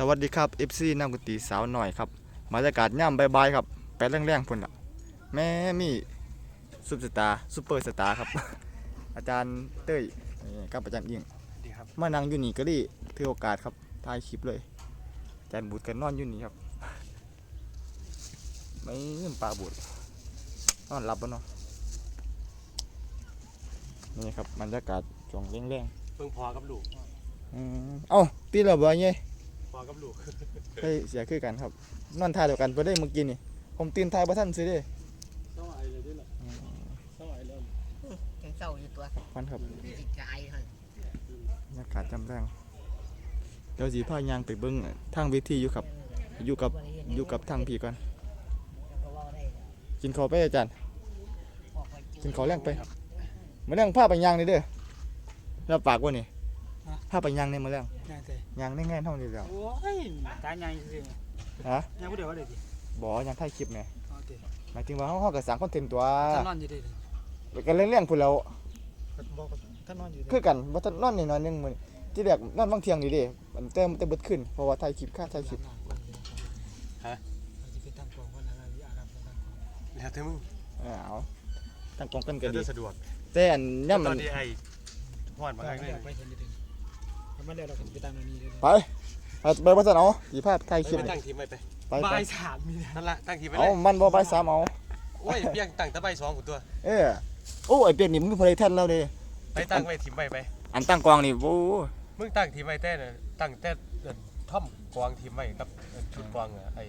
สวัสดีครับ FC น้ำกุฏิสาวหน่อยครับบรรยากาศย่ำบายๆครับแปดแรงๆพุ่นอะแม่มีซุปสตาร์ซุปเปอร์สตาร์ครับ อาจารย์เต้ยนี่กับอาจารย์เอียงดีครับมานั่งอยู่นี่ก็ดีถือโอกาสครับถ่ายคลิปเลย อาจารย์บุตรกันนอนอยู่นี่ครับไม่เงินปลาบุตรนอนหลับแล้วเนาะนี่ครับบรรยากาศช่วงแรงเพิ่งพอกับลูกๆอืมเอ้าตีระเบิดไง พอกับลูกเคยเสียคือกันครับนอนท่าเดียวกันไปได้เมื่อกี้นี่ ผมตื่นท่าบ่ทันซื้อเด้ต้องไอเลยด้วยล่ะต้องไอแล้วยังเศร้าอยู่ตัวควันครับจิตใจเฮ้ยบรรยากาศจำแรงเดี๋ยวสีผ้ายางไปเบิ้งทางเวทีอยู่ครับ อยู่กับอยู่กับทางพี่ก่อนก็ว่าได้กินข้าวไปอาจารย์บอกว่ากินข้าวแรงไปมาเรื่องผ้าไปยางนี่เด้อแล้วปากว่านี่ ผ้าไปยางนี่มาเรื่องง่ายแต่ยางนี่ง่ายเท่านี้แล้วโอ้ยตายยังสิฮะยังบ่เดี๋ยวว่าเดี๋ยวดิบ่ยางถ่ายคลิปไงโอเคหมายถึงว่าเฮาเฮาก็สร้างคอนเทนต์ตัวท่านนอนอยู่ดิก็เรื่องๆพุ่นแล้วบอกท่านนอนอยู่ดิคือกันบ่ทันนอนนี่หน่อยหนึงมื้อนี้ที่แรกนอนบางเที่ยงนี่เด้มันแต่แต่เบิดขึ้นเพราะว่าถ่ายคลิปค่าถ่ายคลิปฮะจะเป็นทางกองวันอะไรวิอารัมทางกองแล้วแต่มึงเออเอาตั้งกล้องกันก็ก็ดีสะดวกแต่อันย่ำตมัอนนนี้ไอ้หวานมาไปให้เลยไปเห็นดิ มันแล้วเราไปตามนี้เลยไปเอาไปบ่ซั่นเอาสีภาพถ่ายคลิปไปนี่ตั้งทีมไว้ไปไปไปบ่ายสามมีนะนั่นละตั้งทีมไว้เลเอายมันบ่ไปสามเอาโอ้ยเพียงตั้งแตะใบสองกูตัว เออโอ้ไอเปียกนี่มึงพอได้แท่นแล้วเด้ไปตั้งไว้ทีมไว้ไป อันตั้งกองนี่โอ้มึงตั้งทีมไว้แต่น่ะตั้งแต่เอิ้นท่อมกวางทีมไว้กับเอิ้นชุดกวางอะไอ้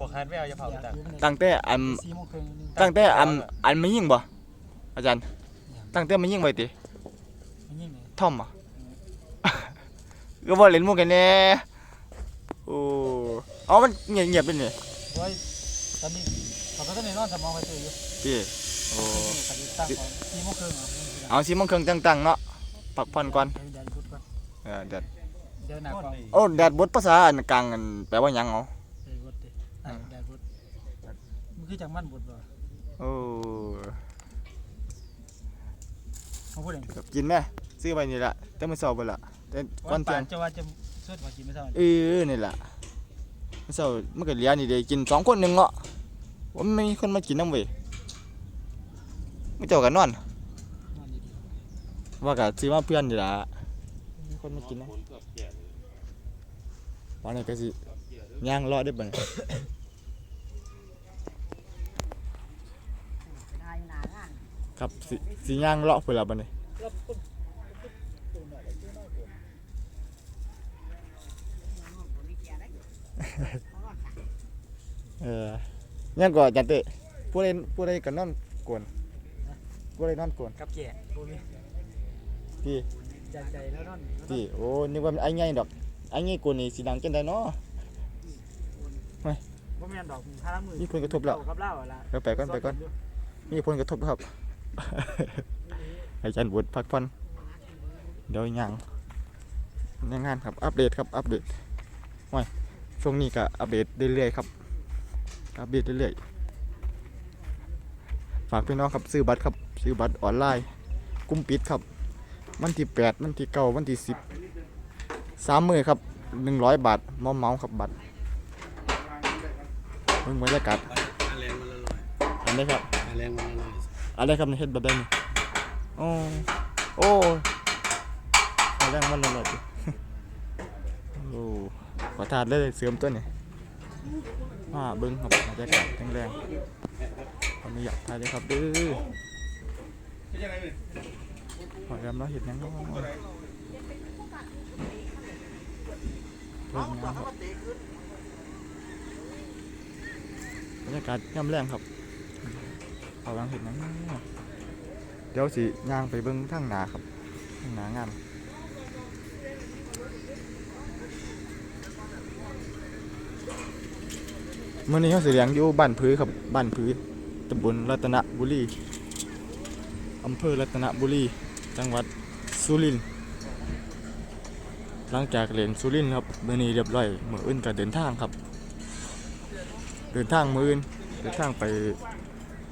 พวกฮาร์ดแวร์อย่าเผาตั้งตั้งแต่อันสี่โมงครึ่งนึงตั้งแต่อันอันไม่ยิ่งบ่อาจารย์ ตั้งแต่ไม่ยิ่งไว้ติมันยิ่งเลยท่อมอะ ก็บ่เล่นมุกกันแน่โอ้เอามันเงียบๆเป็นนี่โอ้ยตอนนี้เขาก็ต้องนอนสมองไปตื่นอยู่พี่โอ้ตั้งสี่โมงครึ่งเอาสิโมงครึ่งตั้งๆเนาะพักผ่อนก่อนเดี๋ยวพุทธก่อนเออแดดเดี๋ยวหน้ากองโอ้แดดบดภาษาอันกลางอันแปลว่าหยังเอาเดี๋ยวพุทธดิเดี๋ยวพุทธมันคือจังมันบุตรบ่โอ้เขาพูดเองกินแม่ซื้อไปนี่ล่ะแต่มื้อเช้าเบิ่ล่ะ แต่ก่วัอนนเที่ป่ายงนจะว่าจะสวดมากินไม่เท่าเออนี่แหละเมื่อเช้ามันก็เหลือนี่เด้กินสองคนหนึ่งเนาะว่ามันไม่มีคนมากินน้ำเว้ยไม่เจ้ากันนอนนอนดีว่ากับซื้อมาเพื่อนนี่ล่ะมีคนมากินนะวันนี้ก็สิย่างรอได้บ่เนี่ยได้หนางานครับสิสิย่างเลาะเพิ่นล่ะบัดนี้ผมไม่เกี่ยวได้ เออย่างก่อนจันเตะผู้ใดผู้ใดก็นอนกวนผู้ใดนอนกวนกับแก่บ่มีพี่ใจใจแล้วนอนพี่โอ้นึกว่ามันไอ้ใหญ่ดอกไอ้ใหญ่กวนนี่สิดังจังได๋เนาะบ่แม่นดอกพาละมือมีผลกระทบแล้วกับเล่าอะล่ะเดี๋ยวไปก่อนไปก่อนมีผลกระทบครับให้อาจารย์บุตรพักผ่อนเดี๋ยวยังในงานครับ อัปเดตครับ อัปเดตว้ย ช่วงนี้ก็อัปเดตเรื่อยๆครับ อัปเดตเรื่อยๆ ฝากพี่น้องครับซื้อบัตรครับซื้อบัตรออนไลน์กลุ่มปิดครับ วันที่แปดวันที่เก้าวันที่สิบสามมือครับหนึ่งร้อยบาทเมาเมาๆครับบัตรเพิ่งบรรยากาศแรงมันละลอยอันนี้ครับแรงมันละลอยอะไรครับในเฮ็ดแบบนี้โอ้โอ้เอาแรงมันเลยจิโอ้ ขอทานเลยเสริมตัวนี่มาเบิ้งครับบรรยากาศแรงๆขออนุญาตถ่ายเลยครับเด้อขอแรมเราเห็นยังเนาะเพิ่งงานครับบรรยากาศย่ำแรงครับเขากำลังเห็นนังเดี๋ยวสิย่างไปเบิ้งทางหนาครับทางหนางาน มื่อนี้เขาสิเลี้ยงอยู่บ้านพื้ครับบ้านพื้ตำบลรัตนบุรีอำเภอรัตนบุรี จังหวัดสุรินทร์หลังจากเรียนสุรินทร์ครับเมื่อนี้เรียบร้อยมืออื่นก็เดินทางครับ เดินทางมืออื่นเดินทางไป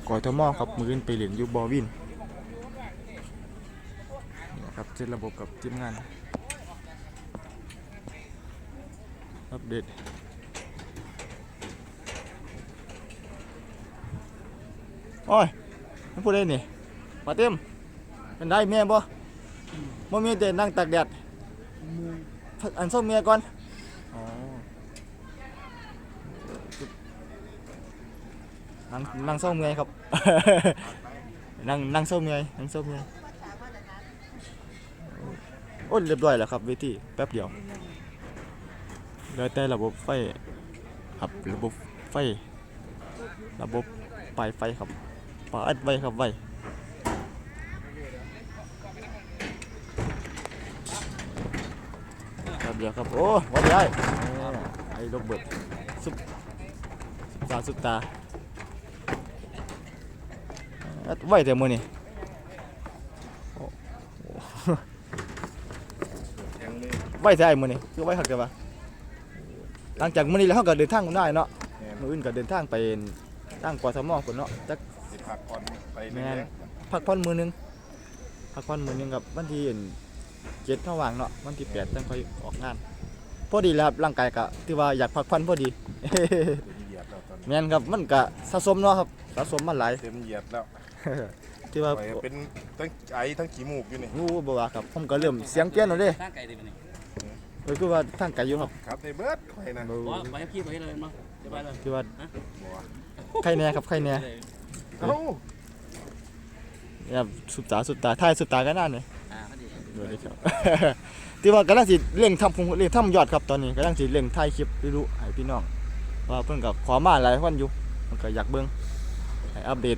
กอทมครับมืออนไปเหรียญยูบอวินนะครับเจ็ดระบบกับทีมงานอัปเดต อ้ยมันพูดได้นี่มาเต็มเป็นได้เมียบ่บ่มีแต่นั่งตากแดดอันส้มเมียก่อนอ๋อนั่งนั่งเศร้าเมียครับ นั่งนั่งเศร้าเมียนั่งเศร้าเมียโอ้ยเรียบร้อยแล้วครับเวทีแป๊บเดียวเลือแต่ระบบไฟครับระบบไฟ ระบบปลายไฟครับ ปาดไว้ครับไว้ครับเดียวครับ โอ้วัดใหญ่ไอ้โรเบิร์ตสุดสุดตาสุดตาเอ็ดไว้แต่มือนี่โอ้โหไว้แต่ไอ้มือนี่คือไว้หักแต่ว่าหลังจากมื้อนี้แล้วเขาก็เดินทางได้เนาะมื้ออื่นก็เดินทางไปทางกทมพุ่นเนาะจัก สิพักก่อนไปแม่เรื่นอยพักผ่อนมื้อหนึงพักผ่อนมื้อหนึงกับวันที่เจ็ดเท่าว่างเนาะวันที่แปดจังค่อยออกงานพอดีแล้วครับร่างกายก็ถือว่าอยากพักผ่อนพอดี ๆเดี๋ยวเหยียดแล้วตอนนี้แม่นครับมันก็สะสมเนาะครับสะสมมาหลาย เต็มเหยียดแล้วที่ว่าไปเป็นทั้งไอทั้งขี้มูกอยู่นี่งูบ่ว่าครับผมก็เริ่มเสียงเปลี่ยนแล้วเด้ข้างไก่ดีมันนี่เออคือว่าทางไกลอยู่ครับครับในเบิร์ดคอยนะบ่บอกไปให้พี่ไปเลยมั้งจะไปเลย ที่ว่าบัวใครแน่ครับใครแน่ เอ้าเนี่ยสุดตาสุดตาท้ายสุดตากันนั่นนี่อ่าพอดีเดี๋ยวได้ครับ ที่ว่ากำลังสิเร่งทำพุงเร่งทำยอดครับตอนนี้กำลังสิเร่งถ่ายคลิปให้รู้ให้พี่น้องว่าเพิ่นกับขอมาหลายวันอยู่มันก็อยากเบิ่งให้อัปเดต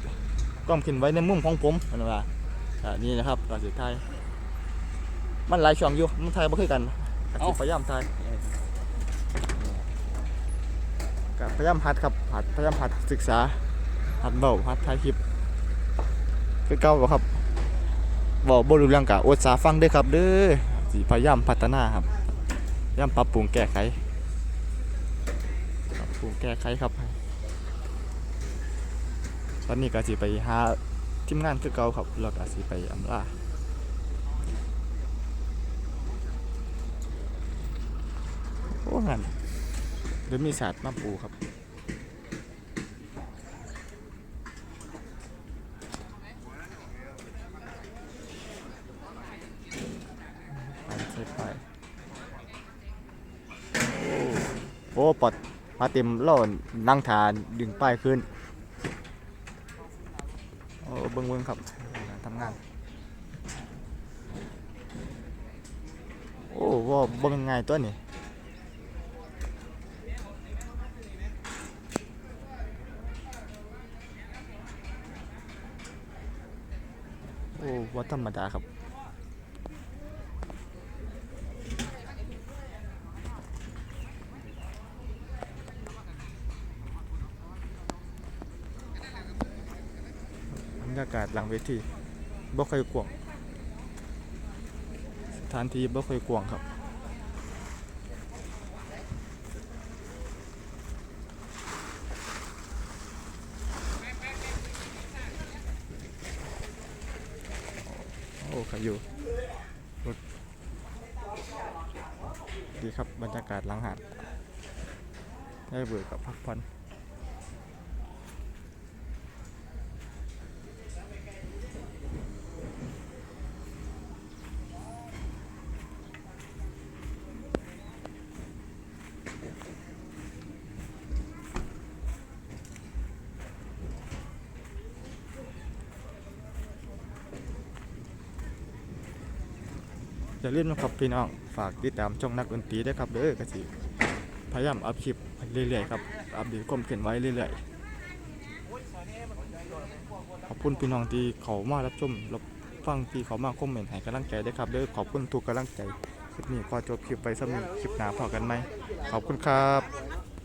ความคิดไว้ในมุมของผมนั่นว่าอ่านี่นะครับก็สิถ่ายมันหลายช่องอยู่มันถ่ายบ่คือกันก็สิพยายามถ่ายก็พยายามหัดครับหัดพยายามหัดศึกษา หัดเว้าหัดถ่ายคลิปคือเก่าบ่ครับบอกบรู้เรื่องกะอดสาฟังด้อครับเด้อสิพยายามพัฒนาครับพยายามปรับปรุงแก้ไขปรับปรุงแก้ไขครับ ตอนนี้ก็สิไปหาทีมงานคือเก่าครับแล้วก็สิไปอำลาโอ้งานเดี๋ยวมีศาสตร์มาปูครับไปใส่ไปโอ้ โอ้ปอดมาเต็มเล่านั่งทานดึงป้ายขึ้น โอ้เบิ้งเบิ้งครับทำงาน โอ้ว่าเบิ้งง่ายตัวนี่โอ้ว่าธรรมดาครับ รยากาศหลังเวทีบ่ค่อยกว้างสถานที่บ่ค่อยกว้างครับโอ้ครับอยู่รถดีครับบรรยากาศหลังหาดได้เบื่อกับพักผ่อน อย่าลืมนะครับพี่น้องฝากติดตามช่องนักดนตรีด้วยครับเด้อกระสีพยายามอัพคลิปเรื่อยๆครับอัพเดตความเขียนไว้เรื่อยๆขอบคุณพี่น้องที่เขามารับชมรับฟังที่เขามาคอมเมนต์ให้กำลังใจด้วยครับเด้อขอบคุณทุกกำลังใจคลิปนี้ขอจบคลิปไปสำหรับคลิปหน้าพอกันไหมขอบคุณครับ